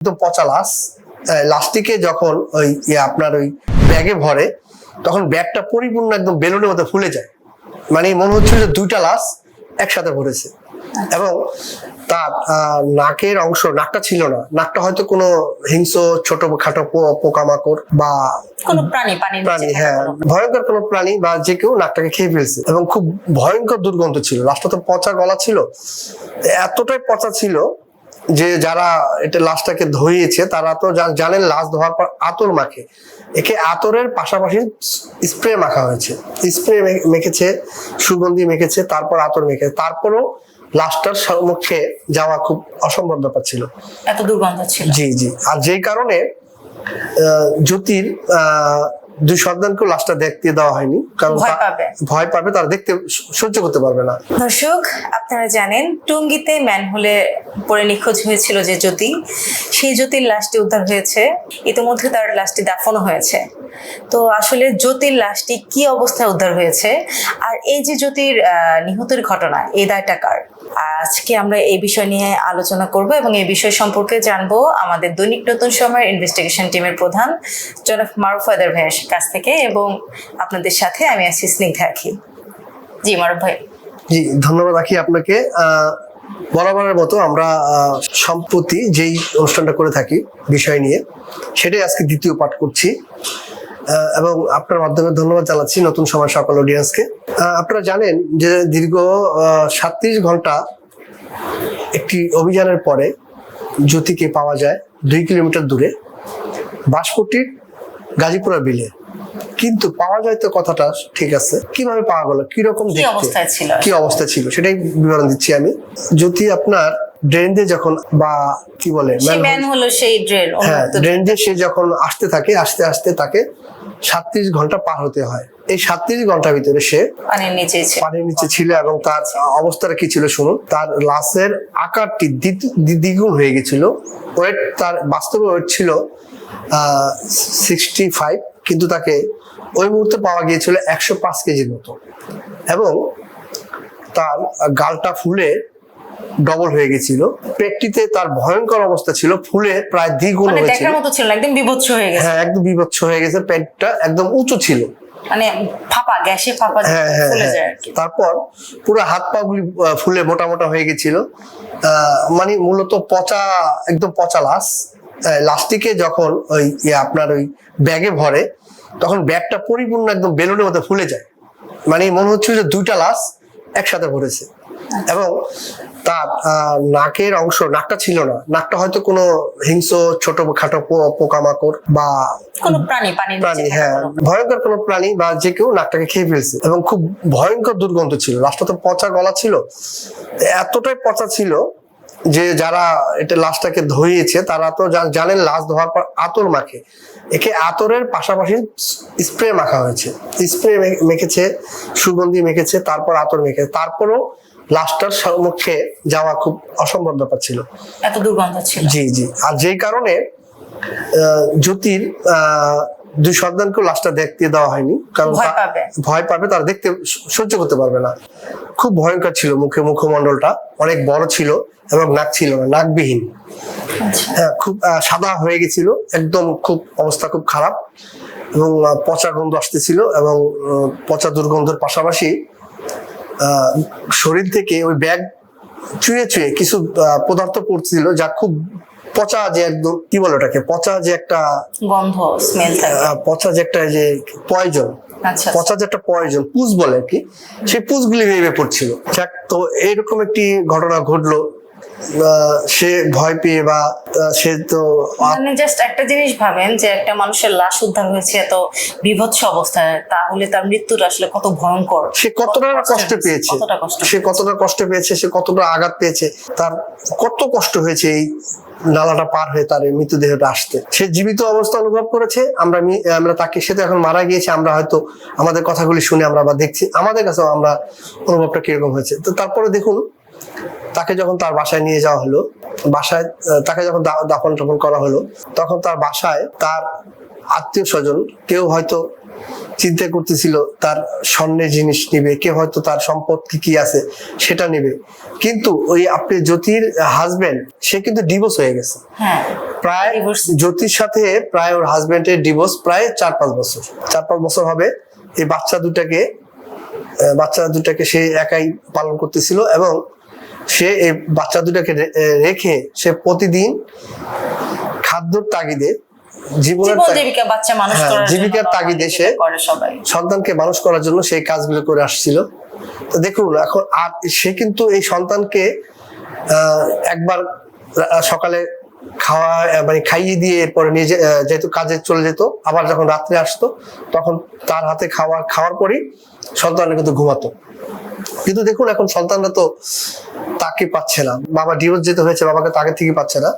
একদম পচা লাশ লাস্টিকে যখন ওই ইয়ে আপনার ওই ব্যাগে ভরে তখন ব্যাগটা পরিপূর্ণ একদম বেলুনের মতো ফুলে যায়। মানে মনে হচ্ছিল যে দুইটা লাশ একসাথে ভরেছে। এবং তার নাকের অংশ নাকটা ছিল না। নাকটা হয়তো কোনো হিংস্র ছোট খাটো পোকামাকড় বা কোনো প্রাণী প্রাণী হ্যাঁ। ভয়ঙ্কর কোনো প্রাণী বা যে কেউ নাকটাকে খেয়ে ফেলছে। এবং খুব ভয়ঙ্কর দুর্গন্ধ ছিল। লাশটা তো পচা গলা ছিল। এতটাই পচা ছিল যে যারা এটা লাশটাকে ধুইয়েছে তারা তো জানেন লাশ ধোয়ার পর আতর মাখে। একে আতরের পাশাপাশি স্প্রে মাখা হয়েছে। স্প্রে মেখেছে সুগন্ধি মেখেছে তারপর আতর মেখে তারপরও লাশটার সম্মুখে যাওয়া খুব অসম্ভব ব্যাপার ছিল। এত দুর্গন্ধ ছিল। জি জি। আর যেই কারণে আহ, জ্যোতির আহ, দুই সন্তানকেও লাশটা দেখতে দেওয়া হয়নি কারণ ভয় পাবে। ভয় পাবে তারা দেখতে সহ্য করতে পারবে না। দর্শক আপনারা জানেন টুঙ্গিতে ম্যানহোলে পরে নিখোঁজ হয়েছিল যে জ্যোতি। সেই জ্যোতির লাশটি উদ্ধার হয়েছে। ইতিমধ্যে তার লাশটি দাফনও হয়েছে। তো আসলে জ্যোতির লাশটি কি অবস্থায় উদ্ধার হয়েছে? আর এই যে জ্যোতির নিহতের ঘটনা এই দায়টা কার? আজকে আমরা এই বিষয় নিয়ে আলোচনা করব এবং এই বিষয় সম্পর্কে জানব আমাদের দৈনিক নতুন সময়ের ইনভেস্টিগেশন টিমের প্রধান জনাব মারুফ আদার ভাইয়ের কাছ থেকে এবং আপনাদের সাথে আমি আছি স্নিগ্ধা আখি। জি, মারুফ ভাই। জি, ধন্যবাদ আখি আপনাকে। বরাবরের মতো আমরা সম্প্রতি যেই অনুষ্ঠানটা করে থাকি বিষয় নিয়ে, সেটাই আজকে দ্বিতীয় পাঠ করছি। এবং আপনার মাধ্যমে ধন্যবাদ জানাচ্ছি নতুন সময় সকল অডিয়েন্সকে আপনারা জানেন যে দীর্ঘ সাতত্রিশ ঘণ্টা একটি অভিযানের পরে জ্যোতিকে পাওয়া যায় দুই কিলোমিটার দূরে বাসপট্টির গাজীপুরা বিলে। কিন্তু পাওয়া যায় তো কথাটা ঠিক আছে। কীভাবে পাওয়া গেল? কীরকম কি অবস্থা ছিল? সেটাই বিবরণ দিচ্ছি আমি। যদি আপনার ড্রেন দিয়ে যখন বা কি বলে? হলো সেই ড্রেন হ্যাঁ ড্রেন দিয়ে সে যখন আসতে থাকে আসতে আসতে তাকে সাতত্রিশ ঘণ্টা পার হতে হয়। এই সাতত্রিশ ঘণ্টার ভিতরে সে পানির নিচে পানির নিচে ছিল এবং তার অবস্থাটা কি ছিল শুনুন। তার লাশের আকারটি দ্বিগুণ হয়ে গেছিল। ওয়েট তার বাস্তবে ওয়েট ছিল সিক্সটি ফাইভ কিন্তু তাকে ওই মুহূর্তে পাওয়া গিয়েছিল একশো পাঁচ কেজির মতো। এবং তার গালটা ফুলে ডবল হয়ে গেছিল। পেটটিতে তার ভয়ঙ্কর অবস্থা ছিল ফুলে প্রায় দ্বিগুণ মানে হয়েছিল। দেখার মতো ছিল একদম বিভৎস হয়ে গেছে। হ্যাঁ একদম বিভৎস হয়ে গেছে পেটটা একদম উঁচু ছিল। মানে ফাঁপা গ্যাসে ফাঁপা হ্যাঁ হ্যাঁ ফুলে হ্যাঁ। যায় তারপর পুরো হাত পা গুলি ফুলে মোটা মোটা হয়ে গেছিল। মানে মূলত পচা একদম পচা লাশ। লাস্টিকে যখন ওই ইয়ে আপনার ওই ব্যাগে ভরে তখন ব্যাগটা পরিপূর্ণ একদম বেলুনের মতো ফুলে যায়। মানে মনে হচ্ছিল যে দুইটা লাশ একসাথে ভরেছে। এবং আহ, নাকের অংশ নাকটা ছিল না। নাকটা হয়তো কোনো হিংস্র ছোট খাটো পোকামাকড় বা কোনো প্রাণী প্রাণী হ্যাঁ। ভয়ঙ্কর কোনো প্রাণী বা যে কেউ নাকটাকে খেয়ে ফেলছে। এবং খুব ভয়ঙ্কর দুর্গন্ধ ছিল। লাশটা তো পচা গলা ছিল। এতটাই পচা ছিল যে যারা এটা লাশটাকে ধুইয়েছে তারা তো জানেন লাশ ধোয়ার পর আতর মাখে। একে আতরের পাশাপাশি স্প্রে মাখা হয়েছে। স্প্রে মেখেছে সুগন্ধি মেখেছে তারপর আতর মেখেছে তারপরও লাশটার সম্মুখে যাওয়া খুব অসম্ভব ব্যাপার ছিল। এত দুর্গন্ধ ছিল। জি জি। আর যেই কারণে জ্যোতির দুই সন্তানকেও লাশটা দেখতে দেওয়া হয়নি। কারণ ভয় পাবে। তারা দেখতে সহ্য করতে পারবে না। খুব ভয়ঙ্কর ছিল মুখে মুখমণ্ডলটা। অনেক বড় ছিল এবং নাক ছিল না নাকবিহীন। আচ্ছা। হ্যাঁ, খুব সাদা হয়ে গেছিল একদম খুব অবস্থা খুব খারাপ এবং পচা গন্ধ আসতেছিল এবং পচা দুর্গন্ধের পাশাপাশি শরীর থেকে ওই ব্যাগ চুয়ে চুয়ে কিছু পদার্থ পড়ছিল যা খুব পচা যে একদম কি বলে ওটাকে? পচা যে একটা গন্ধ স্মেল থাকে। পচা যে একটা যে পয়জন আচ্ছা পচা যে একটা পয়জন পুষ বলে আর কি সেই পুষগুলি ভেবে পড়ছিল। যাক তো এইরকম একটি ঘটনা ঘটলো। সে ভয় পেয়ে বা সে তো মানে জাস্ট একটা জিনিস ভাবেন যে একটা মানুষের লাশ উদ্ধার হয়েছে এত বিভৎস অবস্থায় তাহলে তার মৃত্যুটা আসলে কত ভয়ঙ্কর। সে কতটা কষ্ট পেয়েছে? সে কতটা কষ্ট পেয়েছে? সে কতটা আঘাত পেয়েছে? তার কত কষ্ট হয়েছে এই নালাটা পার হয়ে তার মৃতদেহটা আসতে? সে জীবিত অবস্থা অনুভব করেছে আমরা আমরা তাকে সে তো এখন মারা গিয়েছে আমরা হয়তো আমাদের কথাগুলি শুনে আমরা বা দেখছি আমাদের কাছেও আমরা অনুভবটা কীরকম হয়েছে? তো তারপরে দেখুন তাকে যখন তার বাসায় নিয়ে যাওয়া হলো বাসায় তাকে যখন দাফন টাফন করা হলো তখন তার বাসায় তার আত্মীয় স্বজন কেউ হয়তো চিন্তা করতেছিল তার স্বর্ণের জিনিস নিবে কেউ হয়তো তার সম্পদ কি কি আছে সেটা নেবে। কিন্তু ওই আপনি জ্যোতির হাজবেন্ড সে কিন্তু ডিভোর্স হয়ে গেছে। হ্যাঁ প্রায় জ্যোতির সাথে প্রায় ওর হাজবেন্ডের ডিভোর্স প্রায় চার পাঁচ বছর। চার পাঁচ বছর হবে এই বাচ্চা দুটাকে বাচ্চা দুটাকে সে একাই পালন করতেছিল এবং সে এই বাচ্চা দুটাকে রেখে সে প্রতিদিন খাদ্যর তাগিদে জীবনের হ্যাঁ, জীবিকার তাগিদে সে- সন্তানকে মানুষ করার জন্য সেই কাজগুলো করে আসছিল। তো দেখুন এখন আর সে কিন্তু এই সন্তানকে একবার সকালে খাওয়া মানে খাইয়ে দিয়ে এরপরে নিয়ে যেহেতু কাজে চলে যেত আবার যখন রাত্রে আসতো তখন তার হাতে খাওয়া খাওয়ার পরই সন্তানরা কিন্তু ঘুমাতো। কিন্তু দেখুন এখন সন্তানরা তো তাকে পাচ্ছে না বাবা ডিভোর্স যেতে হয়েছে, বাবাকে তাকে থেকে পাচ্ছে না।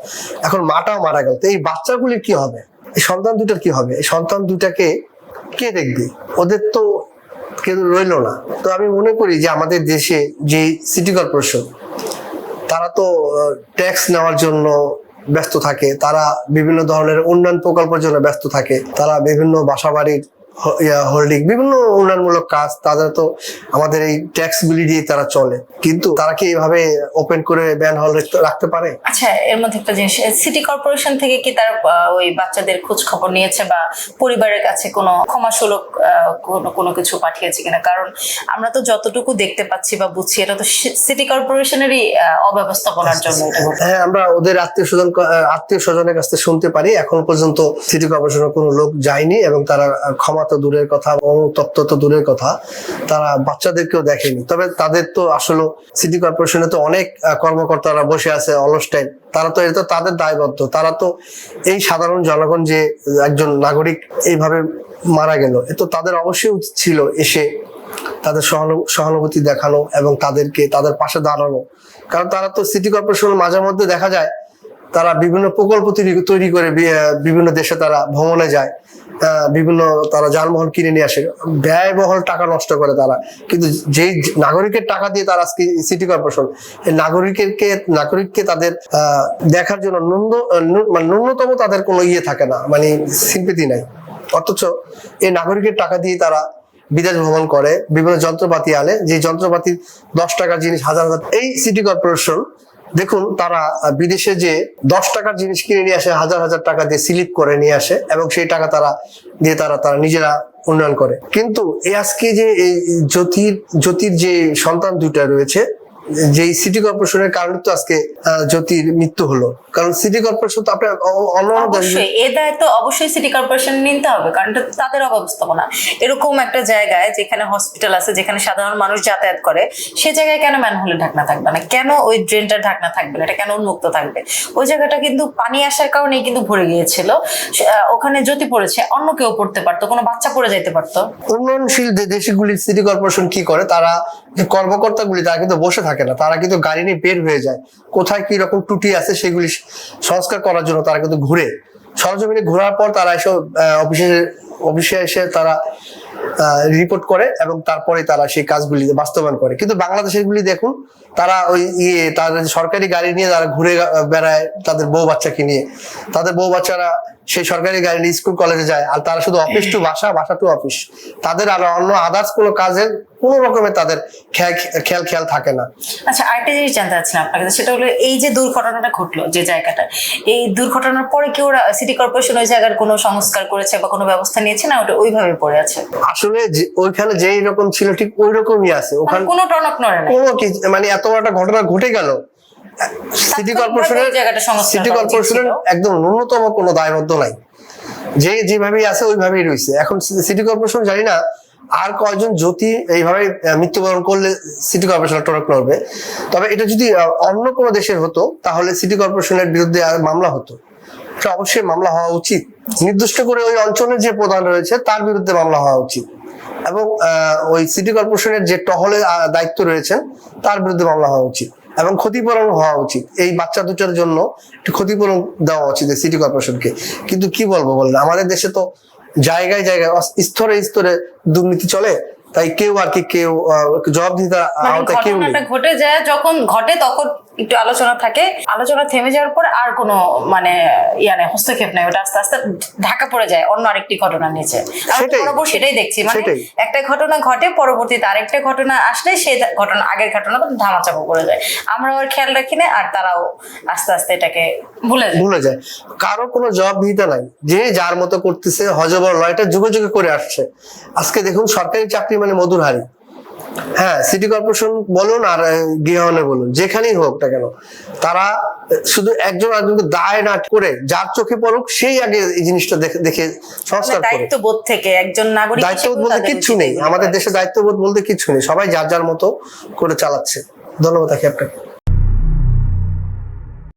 এখন মাটাও মারা গেল। তো এই বাচ্চাগুলির কি হবে? এই সন্তান দুটার কি হবে? এই সন্তান দুটাকে কে দেখবে? ওদের তো কেউ রইল না। তো আমি মনে করি যে আমাদের দেশে যে সিটি কর্পোরেশন তারা তো ট্যাক্স নেওয়ার জন্য ব্যস্ত থাকে। তারা বিভিন্ন ধরনের উন্নয়ন প্রকল্পের জন্য ব্যস্ত থাকে। তারা বিভিন্ন বাসাবাড়ির হোল্ডিং বিভিন্ন উন্নয়নমূলক কাজ তাদের তো আমাদের এই দিয়ে তারা চলে। কিন্তু তারা কি এইভাবে ওপেন করে ব্যান হল রাখতে পারে? আচ্ছা এর মধ্যে একটা জিনিস সিটি কর্পোরেশন থেকে কি তার ওই বাচ্চাদের খোঁজ খবর নিয়েছে বা পরিবারের কাছে কোনো ক্ষমাসুলভ আহ, কোনো কোনো কিছু পাঠিয়েছে কিনা? কারণ আমরা তো যতটুকু দেখতে পাচ্ছি বা বুঝছি এটা তো সিটি কর্পোরেশনেরই অব্যবস্থাপনার জন্য হ্যাঁ আমরা ওদের আত্মীয় স্বজন আত্মীয় স্বজনের কাছ থেকে শুনতে পারি। এখন পর্যন্ত সিটি কর্পোরেশনের কোনো লোক যায়নি এবং তারা আহ, ক্ষমা তো দূরের কথা অনুতপ্ত তো দূরের কথা, তারা বাচ্চাদেরকেও দেখেনি। তবে তাদের তো আসলে সিটি কর্পোরেশনে তো অনেক কর্মকর্তারা বসে আছে অলস টাইম তারা তো, এটা তো তাদের দায়বদ্ধ। তারা তো এই সাধারণ জনগণ যে একজন নাগরিক এইভাবে মারা গেল, এ তো তাদের অবশ্যই উচিত ছিল এসে তাদের সহানু- সহানুভূতি দেখানো এবং তাদেরকে তাদের পাশে দাঁড়ানো। কারণ তারা তো সিটি কর্পোরেশনের মাঝে মধ্যে দেখা যায়, তারা বিভিন্ন প্রকল্প তৈরি করে বিভিন্ন দেশে তারা ভ্রমণে যায়। বিভিন্ন তারা যানবাহন কিনে নিয়ে আসে। ব্যয়বহুল টাকা নষ্ট করে তারা। কিন্তু যেই নাগরিকের টাকা দিয়ে তারা আজকে সিটি কর্পোরেশন নাগরিকেরকে, নাগরিককে তাদের দেখার জন্য মানে ন্যূনতম তাদের কোনো ইয়ে থাকে না। মানে সিম্পেতি নাই। অথচ এই নাগরিকের টাকা দিয়ে তারা বিদেশ ভ্রমণ করে, বিভিন্ন যন্ত্রপাতি আনে। যে যন্ত্রপাতি দশ টাকার জিনিস, হাজার হাজার, এই সিটি কর্পোরেশন দেখুন, তারা বিদেশে যে দশ টাকার জিনিস কিনে নিয়ে আসে, হাজার হাজার টাকা দিয়ে স্লিপ করে নিয়ে আসে, এবং সেই টাকা তারা দিয়ে তারা তারা নিজেরা উন্নয়ন করে। কিন্তু আজকে যে এই জ্যোতির জ্যোতির যে সন্তান দুইটা রয়েছে যে সিটি কর্পোরেশনের কারণে তো আজকে জ্যোতির মৃত্যু হলো। কারণ সিটি কর্পোরেশন তো আপনার অবশ্যই এ দায়িত্ব অবশ্যই সিটি কর্পোরেশন নিতে হবে কারণ তাদের অব্যবস্থাপনা এরকম একটা জায়গায় যেখানে হসপিটাল আছে যেখানে সাধারণ মানুষ যাতায়াত করে সে জায়গায় কেন ম্যানহোলে ঢাকনা থাকবে না? কেন ওই ড্রেনটা ঢাকনা থাকবে না? এটা কেন উন্মুক্ত থাকবে? ওই জায়গাটা কিন্তু পানি আসার কারণেই কিন্তু ভরে গিয়েছিল। ওখানে জ্যোতি পড়েছে অন্য কেউ পড়তে পারতো কোনো বাচ্চা পড়ে যেতে পারতো। উন্নয়নশীল যে দেশগুলির সিটি কর্পোরেশন কি করে? তারা যে কর্মকর্তাগুলি তারা কিন্তু বসে থাকে না, তারা কিন্তু গাড়ি নিয়ে বের হয়ে যায়। কোথায় কি রকম ত্রুটি আছে সেগুলি সংস্কার করার জন্য তারা কিন্তু ঘুরে। সরজমিনে ঘোরার পর তারা এসব অফিসে অফিসে এসে তারা রিপোর্ট করে এবং তারপরে তারা সেই কাজগুলি বাস্তবায়ন করে। কিন্তু বাংলাদেশের গুলি দেখুন, তারা ওই ইয়ে তাদের সরকারি গাড়ি নিয়ে তারা ঘুরে বেড়ায় তাদের বউ বাচ্চাকে নিয়ে। তাদের বউ বাচ্চারা সেই সরকারি গাড়ি নিয়ে স্কুল কলেজে যায়, আর তারা শুধু অফিস টু বাসা বাসা টু অফিস তাদের আর অন্য আদার্স কোনো কাজের কোনো রকমের তাদের খেয়াল খেয়াল থাকে না। আচ্ছা আরেকটা জিনিস জানতে চাচ্ছিলাম আপনার কাছে, সেটা হলো এই যে দুর্ঘটনাটা ঘটলো যে জায়গাটা, এই দুর্ঘটনার পরে কি ওরা সিটি কর্পোরেশন ওই জায়গার কোনো সংস্কার করেছে বা কোনো ব্যবস্থা নিয়েছে না ওটা ওইভাবে পড়ে আছে? আসলে ওইখানে যেই রকম ছিল ঠিক ওই রকমই আছে। মানে ওখানে কোনো টনক নড়ে না কোনো কি মানে এত বড় একটা ঘটনা ঘটে গেল। সিটি কর্পোরেশনের সিটি কর্পোরেশনের একদম ন্যূনতম কোনো দায়বদ্ধ নাই। যে যেভাবেই আছে ওইভাবেই রয়েছে। এখন সিটি কর্পোরেশন জানি না আর কয়জন জ্যোতি এইভাবে মৃত্যুবরণ করলে সিটি কর্পোরেশন টনক নড়বে। তবে এটা যদি অন্য কোনো দেশের হতো তাহলে সিটি কর্পোরেশনের বিরুদ্ধে আর মামলা হতো। এটা অবশ্যই মামলা হওয়া উচিত। নির্দিষ্ট করে ওই অঞ্চলের যে প্রধান রয়েছে তার বিরুদ্ধে মামলা হওয়া উচিত। এবং ওই সিটি কর্পোরেশনের যে টহলে দায়িত্ব রয়েছেন তার বিরুদ্ধে মামলা হওয়া উচিত। এবং ক্ষতিপূরণ হওয়া উচিত। এই বাচ্চা দুটার জন্য একটু ক্ষতিপূরণ দেওয়া উচিত সিটি কর্পোরেশনকে। কিন্তু কি বলব বলেন আমাদের দেশে তো জায়গায় জায়গায় স্তরে স্তরে দুর্নীতি চলে তাই কেউ আর কি কেউ জবাবদিহিতা মানে আওতায় কেউ নেই। ঘটে যায় যখন ঘটে তখন একটু আলোচনা থাকে। আলোচনা থেমে যাওয়ার পর আর কোনো মানে ইয়া নেই হস্তক্ষেপ নেই। ওটা আস্তে আস্তে ঢাকা পড়ে যায় অন্য আরেকটি ঘটনা নিচে। আমরা সেটাই। দেখছি। মানে একটা ঘটনা ঘটে পরবর্তীতে আরেকটা ঘটনা আসলে সেই ঘটনা আগের ঘটনা ধামাচাপা পড়ে যায়। আমরাও আর খেয়াল রাখি না আর তারাও আস্তে আস্তে এটাকে ভুলে যায়। ভুলে যায়। কারও কোনো জবাবদিহিতা নাই। যে যার মতো করতেছে হজবর লয়টা যুগে যুগে করে আসছে। আজকে দেখুন সরকারি চাকরি মানে মধুর হারি হ্যাঁ সিটি কর্পোরেশন বলুন আর গৃহনে গৃহায়নে বলুন যেখানেই হোক না কেন তারা শুধু একজন আরেকজনকে দায় না করে যার চোখে পড়ুক সেই আগে এই জিনিসটা দেখে সংস্কার করে দায়িত্ববোধ থেকে একজন নাগরিক দায়িত্ববোধ বলতে কিছু কিচ্ছু নেই। আমাদের দেশে দায়িত্ববোধ বলতে কিচ্ছু নেই। সবাই যার যার মতো করে চালাচ্ছে। ধন্যবাদ আপনাকে।